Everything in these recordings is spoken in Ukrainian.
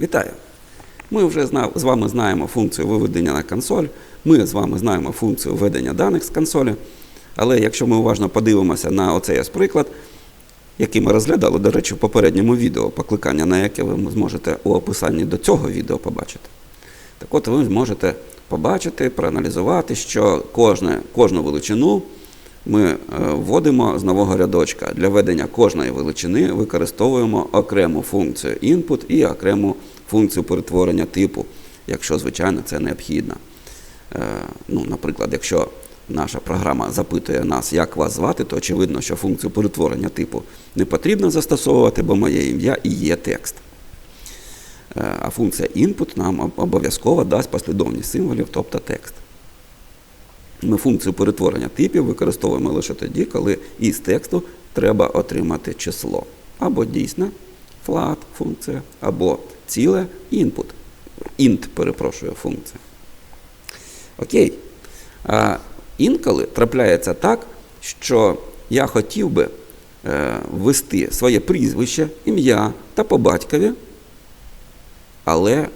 Вітаю! Ми вже з вами знаємо функцію виведення на консоль, ми з вами знаємо функцію введення даних з консолі. Але якщо ми уважно подивимося на оцей приклад, який ми розглядали, до речі, в попередньому відео, покликання на яке ви зможете у описанні до цього відео побачити. Так от ви зможете побачити, проаналізувати, що кожне, кожну величину ми е, вводимо з нового рядочка. Для введення кожної величини використовуємо окрему функцію input і окрему функцію перетворення типу, якщо, звичайно, це необхідно. Е, Ну, наприклад, якщо наша програма запитує нас, як вас звати, то очевидно, що функцію перетворення типу не потрібно застосовувати, бо моє ім'я і є текст. Е, А функція input нам обов'язково дасть послідовність символів, тобто текст. Ми функцію перетворення типів використовуємо лише тоді, коли із тексту треба отримати число. Або дійсна flat функція, або ціле input. int, перепрошую, функція. Окей. А інколи трапляється так, що я хотів би е, ввести своє прізвище, ім'я та по батькові, але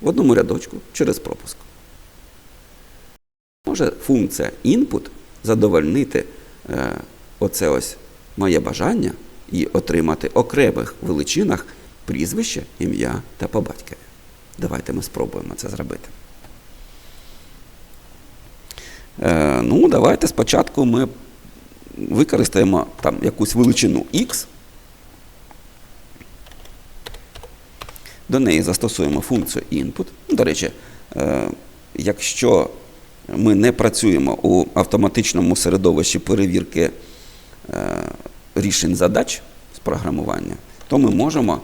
в одному рядочку через пропуск. Може функція input задовольнити е, оце ось моє бажання і отримати окремих величинах прізвище, ім'я та по батькові. Давайте ми спробуємо це зробити. Е, ну, давайте спочатку ми використаємо там якусь величину x. До неї застосуємо функцію input. Ну, До речі, е, якщо ми не працюємо у автоматичному середовищі перевірки е, рішень задач з програмування, то ми можемо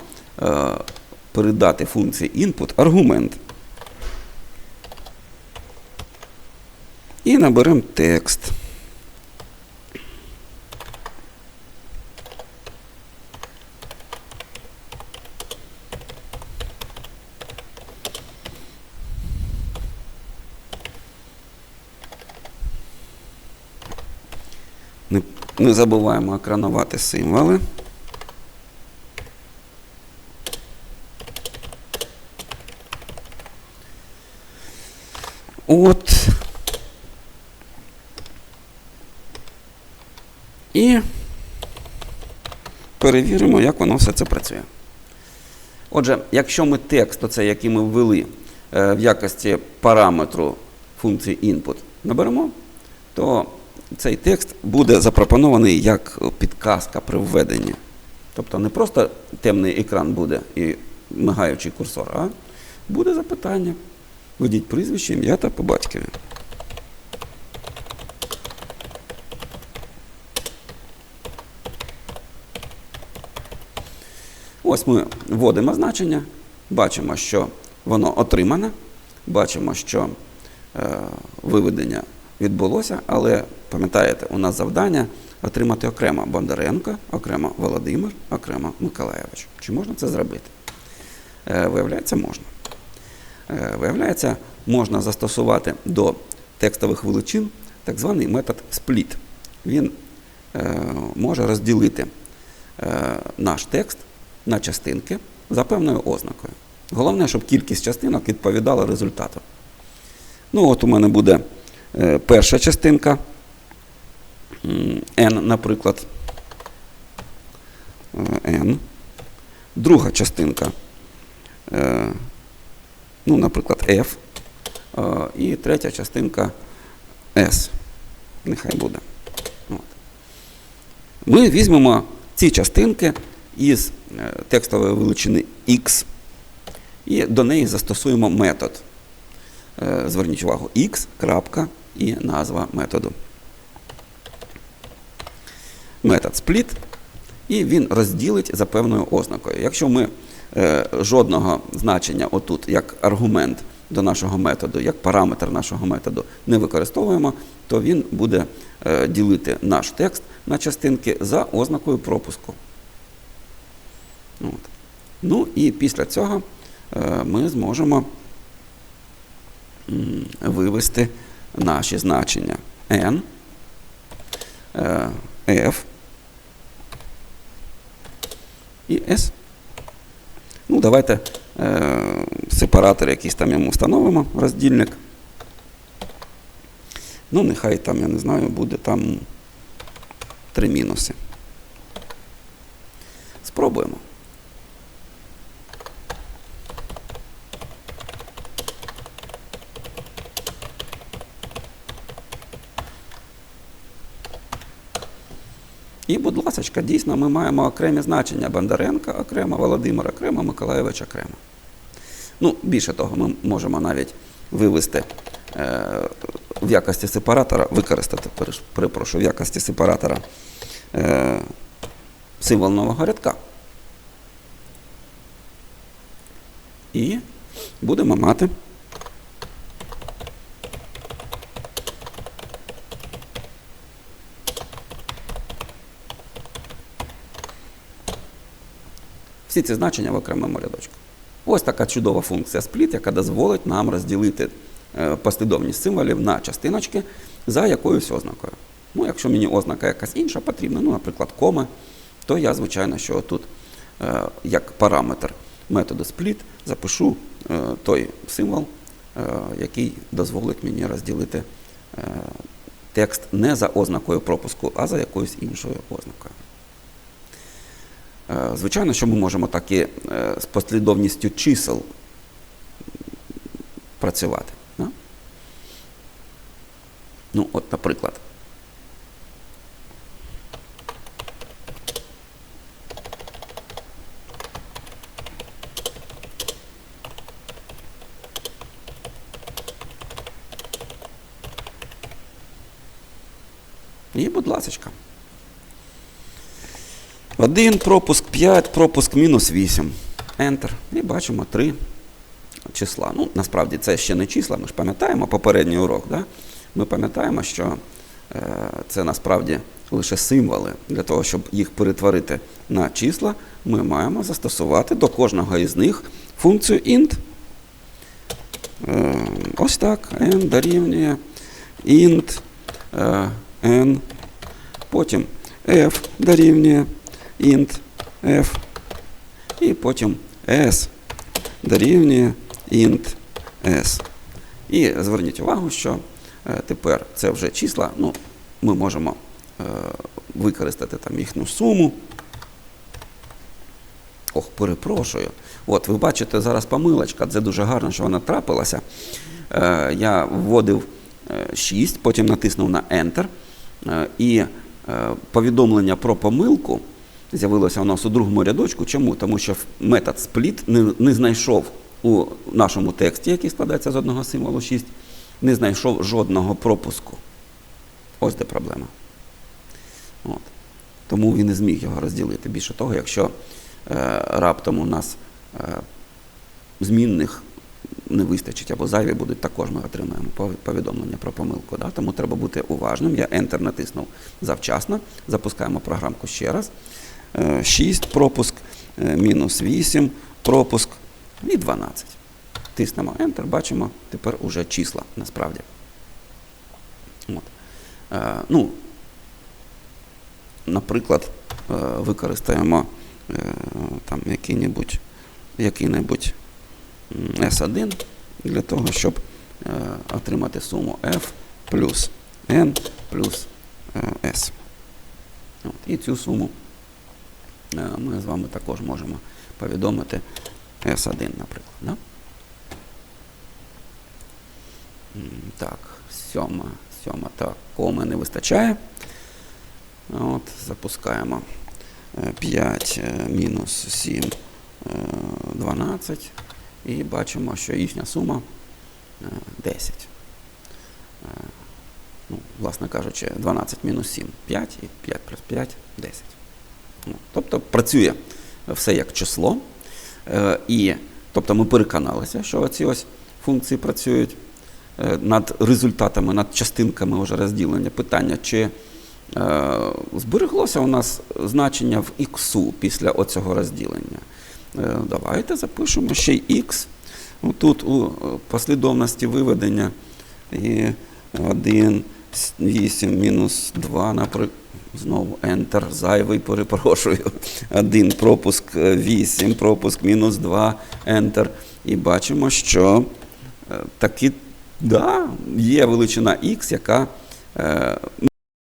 передати функції input аргумент. І наберемо текст. Не, забуваємо екранувати символи. От. І перевіримо, як воно все це працює. Отже, якщо ми текст, оцей, який ми ввели е, в якості параметру функції input, наберемо, то цей текст буде запропонований як підказка при введенні. Тобто не просто темний екран буде і мигаючий курсор, а буде запитання. Введіть прізвище, ім'я та по батькові. Ось ми вводимо значення, бачимо, що воно отримане, бачимо, що е, виведення відбулося, але пам'ятаєте, у нас завдання отримати окремо Бондаренко, окремо Володимир, окремо Миколаєвич. Чи можна це зробити? Е, виявляється, можна. Е, виявляється, можна застосувати до текстових величин так званий метод split. Він е, може розділити е, наш текст на частинки за певною ознакою. Головне, щоб кількість частинок відповідала результату. Ну, от у мене буде перша частинка n, наприклад. N. Друга частинка, ну, наприклад, f. Е, і третя частинка s. Нехай буде. От. Ми візьмемо ці частинки із е, текстової величини x і до неї застосуємо метод. Е, Зверніть увагу, x, крапка і назва методу. Метод split, і він розділить за певною ознакою. Якщо ми жодного значення отут як аргумент до нашого методу, як параметр нашого методу не використовуємо, то він буде е, ділити наш текст на частинки за ознакою пропуску. От. Ну і після цього е, ми зможемо вивести наші значення n, е, f і s. Ну, давайте е, сепаратор якийсь там йому встановимо, роздільник. Ну, нехай там, я не знаю, буде там три мінуси. Спробуємо. І, будь ласка, дійсно, ми маємо окремі значення Бондаренка окремо, Володимира окремо, Миколаєвич окремо. Ну, більше того, ми можемо навіть вивести е, в якості сепаратора, використати, перепрошую, в якості сепаратора е, символ нового рядка. І будемо мати всі ці значення в окремому рядочку. Ось така чудова функція спліт, яка дозволить нам розділити е, послідовність символів на частиночки за якоюсь ознакою. Ну, якщо мені ознака якась інша потрібна, ну, наприклад, коми, то я, звичайно, що тут е, як параметр методу split запишу е, той символ, який дозволить мені розділити текст не за ознакою пропуску, а за якоюсь іншою ознакою. Е, звичайно, що ми можемо так і е, з послідовністю чисел працювати. Да? Ну, от, наприклад. І, будь ласка. 1 пропуск 5, пропуск мінус 8. Enter. І бачимо 3 числа. Ну, Насправді це ще не числа, ми ж пам'ятаємо попередній урок. Да? Ми пам'ятаємо, що е, це насправді лише символи. Для того, щоб їх перетворити на числа, ми маємо застосувати до кожного із них функцію int. Е, ось так. n дорівнює int е, n. Потім f дорівнює int f. І потім s дорівнює int s. І зверніть увагу, що е, тепер це вже числа, ну, ми можемо е, використати там їхню суму. Ох, перепрошую. От, ви бачите зараз помилочка, це дуже гарно, що вона трапилася. Е, я вводив е, 6, потім натиснув на Enter. Е, і е, повідомлення про помилку з'явилося у нас у другому рядочку. Чому? Тому що метод split не, не знайшов у нашому тексті, який складається з одного символу 6, не знайшов жодного пропуску. Ось де проблема. От. Тому він не зміг його розділити. Більше того, якщо е, раптом у нас е, змінних не вистачить або зайві будуть, також ми отримаємо повідомлення про помилку. Да? Тому треба бути уважним. Я Enter натиснув завчасно. Запускаємо програмку ще раз. Е, 6 пропуск, е, мінус 8 пропуск і 12. Тиснемо Enter, бачимо тепер уже числа насправді. От. Е, ну, наприклад, е, використаємо е, там який-небудь, який-небудь S1 для того, щоб е, отримати суму F плюс N плюс е, S. От. І цю суму е, ми з вами також можемо повідомити S1, наприклад. Да? Так, сьома, сьома, так, коми не вистачає. От, запускаємо 5 мінус 7, е, 12. І бачимо, що їхня сума е, 10. Е, Ну, власне кажучи, 12 мінус 7 5 і 5 плюс 5 10. Ну, Тобто працює все як число. Е, І, тобто ми переконалися, що ці ось функції працюють е, над результатами, над частинками вже розділення. Питання, чи е, збереглося у нас значення в іксу після оцього розділення. Давайте запишемо ще й х. Тут у послідовності виведення і 1 8 мінус 2, наприклад. Знову Enter, зайвий, перепрошую. 1 пропуск 8, пропуск мінус 2, Enter. І бачимо, що е, таки, да, є величина x, яка е,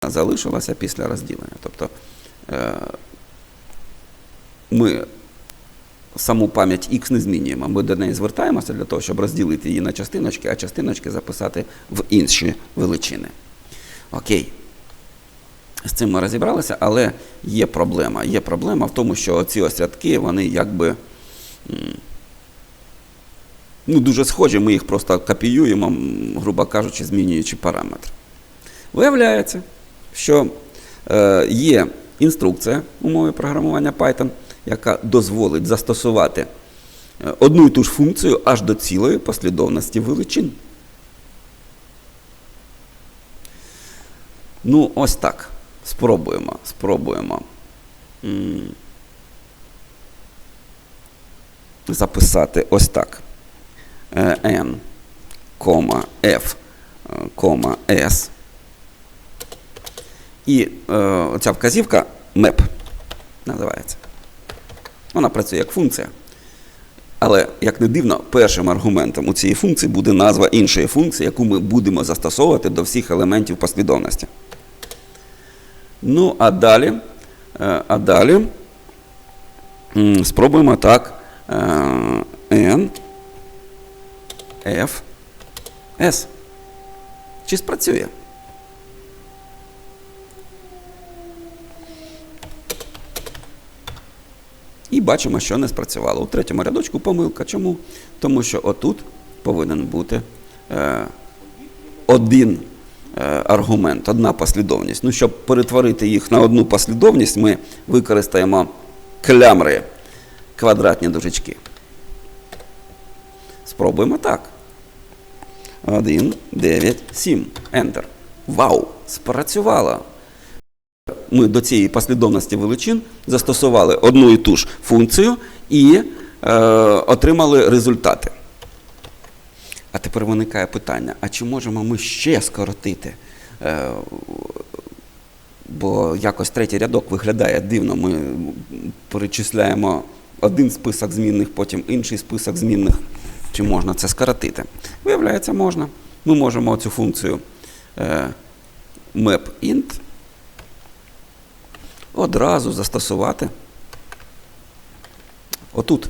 залишилася після розділення. Тобто е, ми саму пам'ять x не змінюємо. Ми до неї звертаємося для того, щоб розділити її на частиночки, а частиночки записати в інші величини. Окей. З цим ми розібралися, але є проблема. Є проблема в тому, що ці ось рядки, вони якби ну, дуже схожі, ми їх просто копіюємо, грубо кажучи, змінюючи параметри. Виявляється, що е, є інструкція у мові програмування Python, яка дозволить застосувати е, одну і ту ж функцію аж до цілої послідовності величин. Ну, ось так. Спробуємо. Спробуємо. Записати ось так. N, F, S. І е, ця вказівка map називається. Вона працює як функція. Але, як не дивно, першим аргументом у цієї функції буде назва іншої функції, яку ми будемо застосовувати до всіх елементів послідовності. Ну, а далі, е, а далі спробуємо так. е, N, F, S. Чи спрацює? І бачимо, що не спрацювало. У третьому рядочку помилка. Чому? Тому що отут повинен бути е, один аргумент, одна послідовність. Ну, щоб перетворити їх на одну послідовність, ми використаємо клямри, квадратні дужечки. Спробуємо так. 1, 9, 7. Enter. Вау! Спрацювало. Ми до цієї послідовності величин застосували одну і ту ж функцію і е, отримали результати. А тепер виникає питання: а чи можемо ми ще скоротити? Е, бо якось третій рядок виглядає дивно. Ми перечисляємо один список змінних, потім інший список змінних. Чи можна це скоротити? Виявляється, можна. Ми можемо цю функцію е, mapInt одразу застосувати отут.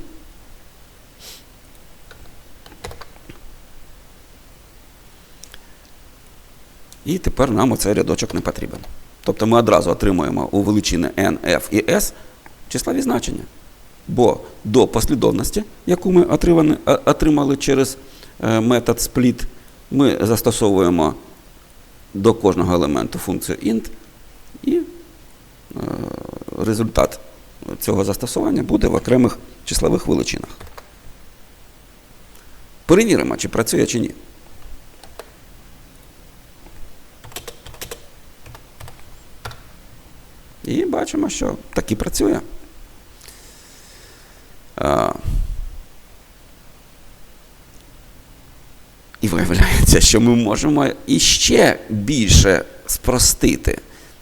І тепер нам оцей рядочок не потрібен. Тобто ми одразу отримуємо у величини n, f і s числові значення. Бо до послідовності, яку ми отримали, отримали через е, метод split, ми застосовуємо до кожного елементу функцію int, і е, результат цього застосування буде в окремих числових величинах. Перевіримо, чи працює, чи ні. І бачимо, що таки працює. А, І виявляється, що ми можемо іще більше спростити.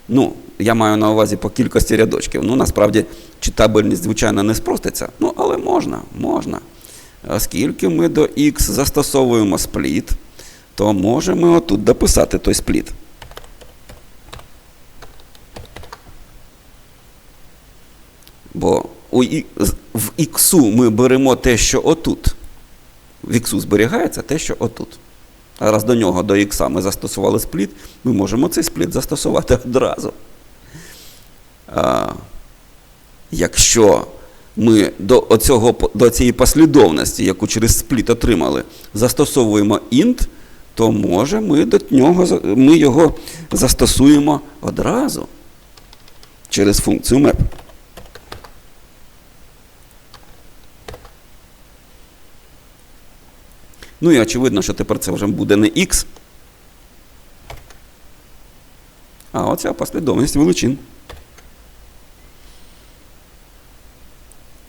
Ну, я маю на увазі по кількості рядочків. Ну, насправді, читабельність, звичайно, не спроститься. Ну, але можна, можна. Оскільки ми до X застосовуємо спліт, то можемо отут дописати той спліт. Бо у, в іксу ми беремо те, що отут. В іксу зберігається те, що отут. А раз до нього, до ікса, ми застосували спліт, ми можемо цей спліт застосувати одразу. А, якщо ми до, оцього, до цієї послідовності, яку через спліт отримали, застосовуємо int, то може ми до нього ми його застосуємо одразу через функцію map. Ну і очевидно, що тепер це вже буде не x, а оця послідовність величин.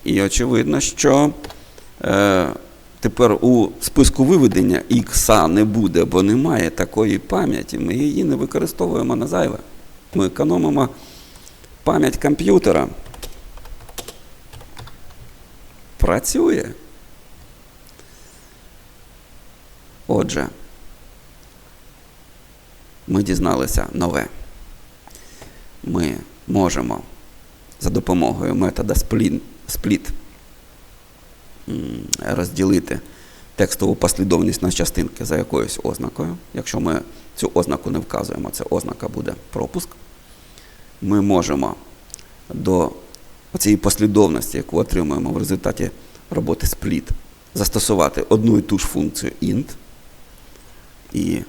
І очевидно, що е, Тепер у списку виведення ікса не буде, бо немає такої пам'яті. Ми її не використовуємо на зайве. Ми економимо пам'ять комп'ютера. Працює. Отже, ми дізналися нове. Ми можемо за допомогою метода split розділити текстову послідовність на частинки за якоюсь ознакою. Якщо ми цю ознаку не вказуємо, ця ознака буде пропуск. Ми можемо до цієї послідовності, яку отримуємо в результаті роботи split, застосувати одну і ту ж функцію int, і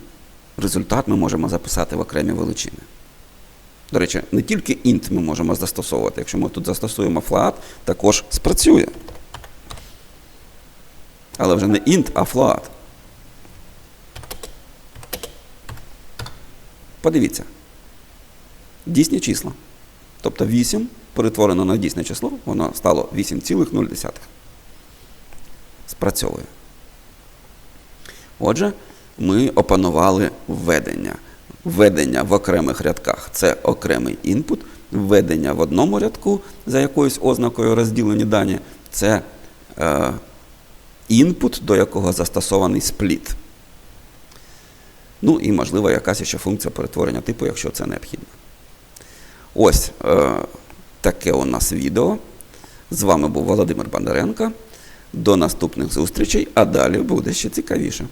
результат ми можемо записати в окремі величини. До речі, не тільки int ми можемо застосовувати. Якщо ми тут застосуємо float, також спрацює. Але вже не int, а float. Подивіться. Дійсні числа. Тобто 8 перетворено на дійсне число, воно стало 8,0. Спрацьовує. Отже, ми опанували введення. Введення в окремих рядках це окремий інпут, введення в одному рядку за якоюсь ознакою розділені дані це е, інпут, до якого застосований спліт. Ну і, можливо, якась ще функція перетворення типу, якщо це необхідно. Ось е, таке у нас відео. З вами був Володимир Бондаренко. До наступних зустрічей, а далі буде ще цікавіше.